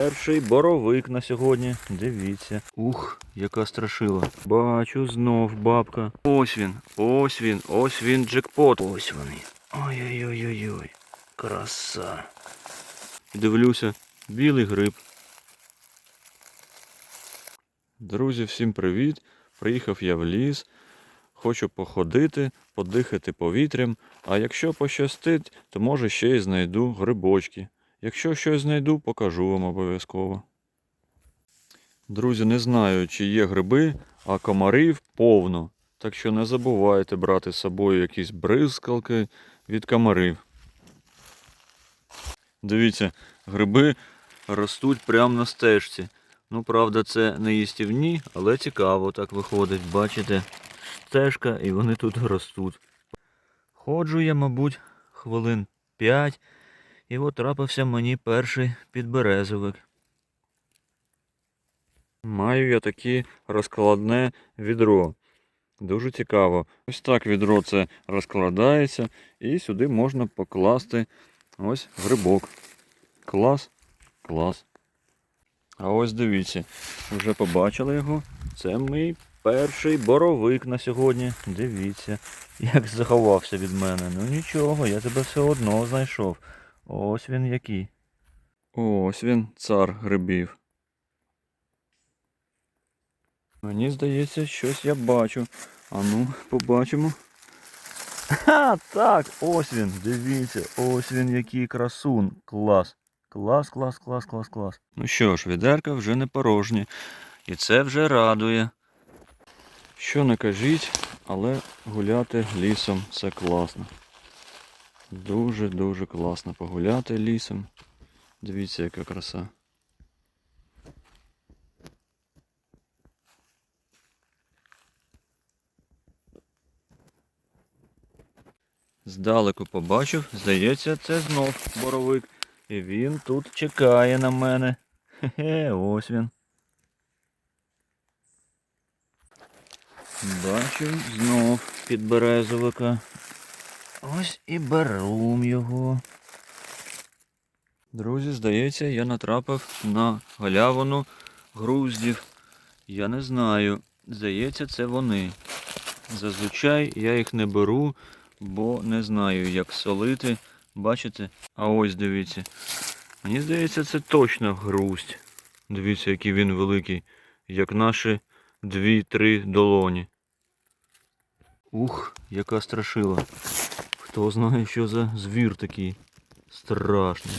Перший боровик на сьогодні. Дивіться. Ух, яка страшила. Бачу знов бабка. Ось він, ось він, ось він джекпот. Ось вони. Ой-ой-ой-ой-ой. Краса. Дивлюся, білий гриб. Друзі, всім привіт! Приїхав я в ліс. Хочу походити, подихати повітрям, а якщо пощастить, то може ще й знайду грибочки. Якщо щось знайду, покажу вам обов'язково. Друзі, не знаю, чи є гриби, а комарів повно. Так що не забувайте брати з собою якісь бризкалки від комарів. Дивіться, гриби ростуть прямо на стежці. Ну, правда, це не їстівні, але цікаво так виходить. Бачите, стежка і вони тут ростуть. Ходжу я, мабуть, хвилин п'ять, і от трапився мені перший підберезовик. Маю я таке розкладне відро. Дуже цікаво. Ось так відро це розкладається, і сюди можна покласти ось грибок. Клас, клас. А ось дивіться, вже побачили його. Це мій перший боровик на сьогодні. Дивіться, як заховався від мене. Ну нічого, я тебе все одно знайшов. Ось він який. Ось він, цар грибів. Мені здається, щось я бачу. А ну, побачимо. Ха, так, ось він, дивіться, ось він який красун. Клас. Клас, клас, клас, клас, клас. Ну що ж, відерка вже не порожні. І це вже радує. Що не кажіть, але гуляти лісом це класно. Дуже-дуже класно погуляти лісом. Дивіться, яка краса. Здалеку побачив, здається, це знов боровик. І він тут чекає на мене. Хе-хе, ось він. Бачу знов підберезовика. Ось і беру його. Друзі, здається, я натрапив на галявину груздів. Я не знаю. Здається, це вони. Зазвичай я їх не беру, бо не знаю, як солити. Бачите? А ось дивіться. Мені здається, це точно грусть. Дивіться, який він великий, як наші дві-три долоні. Ух, яка страшила. Хто знає, що за звір такий страшний.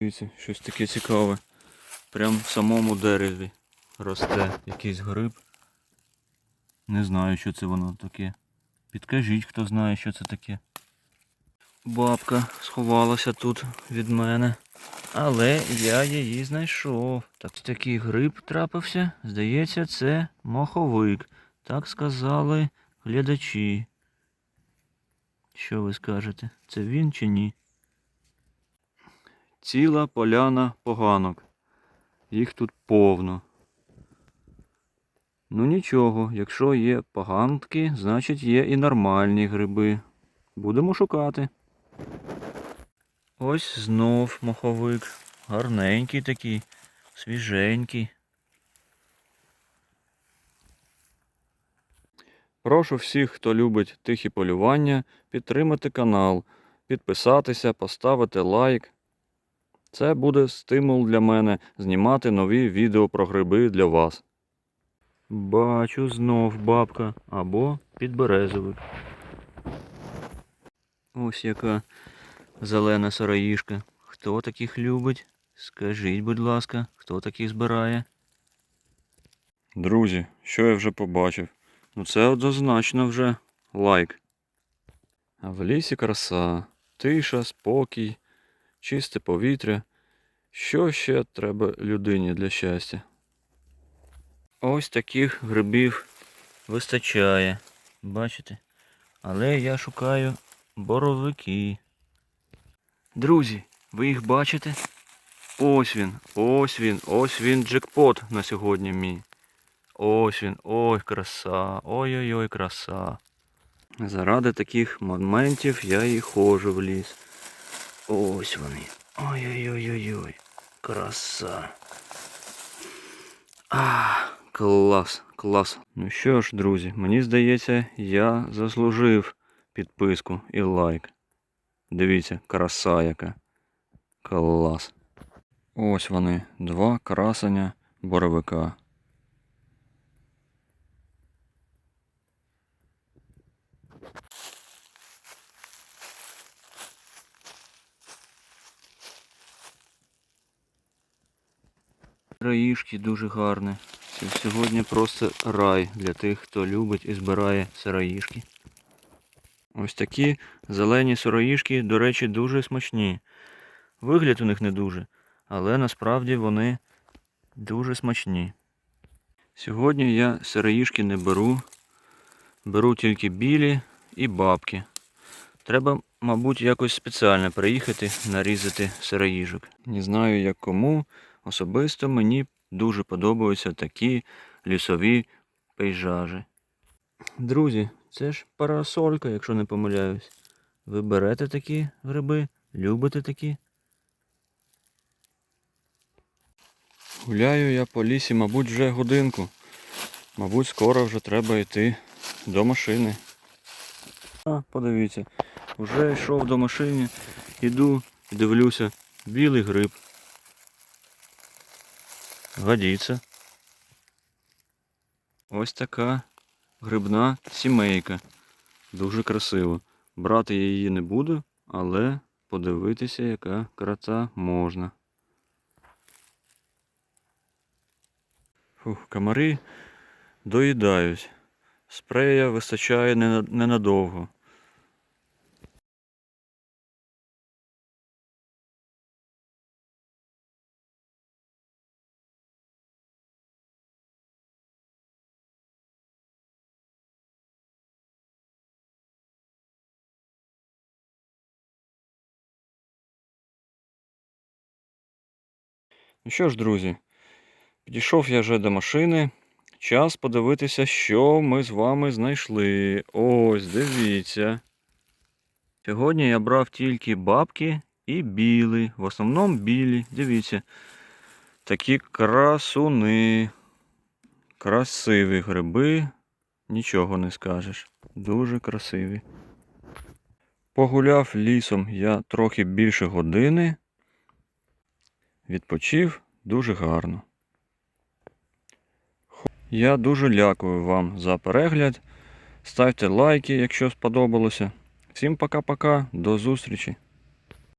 Дивіться, щось таке цікаве. Прям в самому дереві росте якийсь гриб. Не знаю, що це воно таке. Підкажіть, хто знає, що це таке. Бабка сховалася тут від мене. Але я її знайшов. Так такий гриб трапився. Здається, це моховик. Так сказали глядачі. Що ви скажете? Це він чи ні? Ціла поляна поганок. Їх тут повно. Ну нічого, якщо є поганки, значить є і нормальні гриби. Будемо шукати. Ось знов моховик. Гарненький такий, свіженький. Прошу всіх, хто любить тихі полювання, підтримати канал, підписатися, поставити лайк. Це буде стимул для мене знімати нові відео про гриби для вас. Бачу знов бабка або підберезовик. Ось яка зелена сараїшка. Хто таких любить? Скажіть, будь ласка, хто таких збирає? Друзі, що я вже побачив? Ну це однозначно вже лайк. А в лісі краса, тиша, спокій, чисте повітря. Що ще треба людині для щастя? Ось таких грибів вистачає. Бачите? Але я шукаю боровики. Друзі, ви їх бачите? Ось він, ось він, ось він джекпот на сьогодні мій. Ось він, ой, краса, ой-ой-ой, краса. Заради таких моментів я і ходжу в ліс. Ось вони. Ой-ой-ой-ой-ой. Краса. А, клас, клас. Ну що ж, друзі, мені здається, я заслужив підписку і лайк. Дивіться, краса яка. Клас. Ось вони, два красення боровика. Раїшки дуже гарні. Сьогодні просто рай для тих, хто любить і збирає сироїшки. Ось такі зелені сироїшки, до речі, дуже смачні. Вигляд у них не дуже, але насправді вони дуже смачні. Сьогодні я сироїшки не беру. Беру тільки білі і бабки. Треба, мабуть, якось спеціально приїхати нарізати сироїжок. Не знаю як кому. Особисто мені дуже подобаються такі лісові пейзажі. Друзі, це ж парасолька, якщо не помиляюсь. Ви берете такі гриби, любите такі? Гуляю я по лісі, мабуть, вже годинку. Мабуть, скоро вже треба йти до машини. А, подивіться, вже йшов до машини, іду і дивлюся, білий гриб. Годиться. Ось така грибна сімейка. Дуже красиво. Брати я її не буду, але подивитися, яка краса можна. Фух, комари доїдають. Спрея вистачає нена- ненадовго. Ну що ж, друзі, підійшов я вже до машини. Час подивитися, що ми з вами знайшли. Ось, дивіться. Сьогодні я брав тільки бабки і білі. В основному білі. Дивіться. Такі красуни. Красиві гриби. Нічого не скажеш. Дуже красиві. Погуляв лісом я трохи більше години. Відпочив дуже гарно. Я дуже дякую вам за перегляд. Ставте лайки, якщо сподобалося. Всім пока-пока, до зустрічі!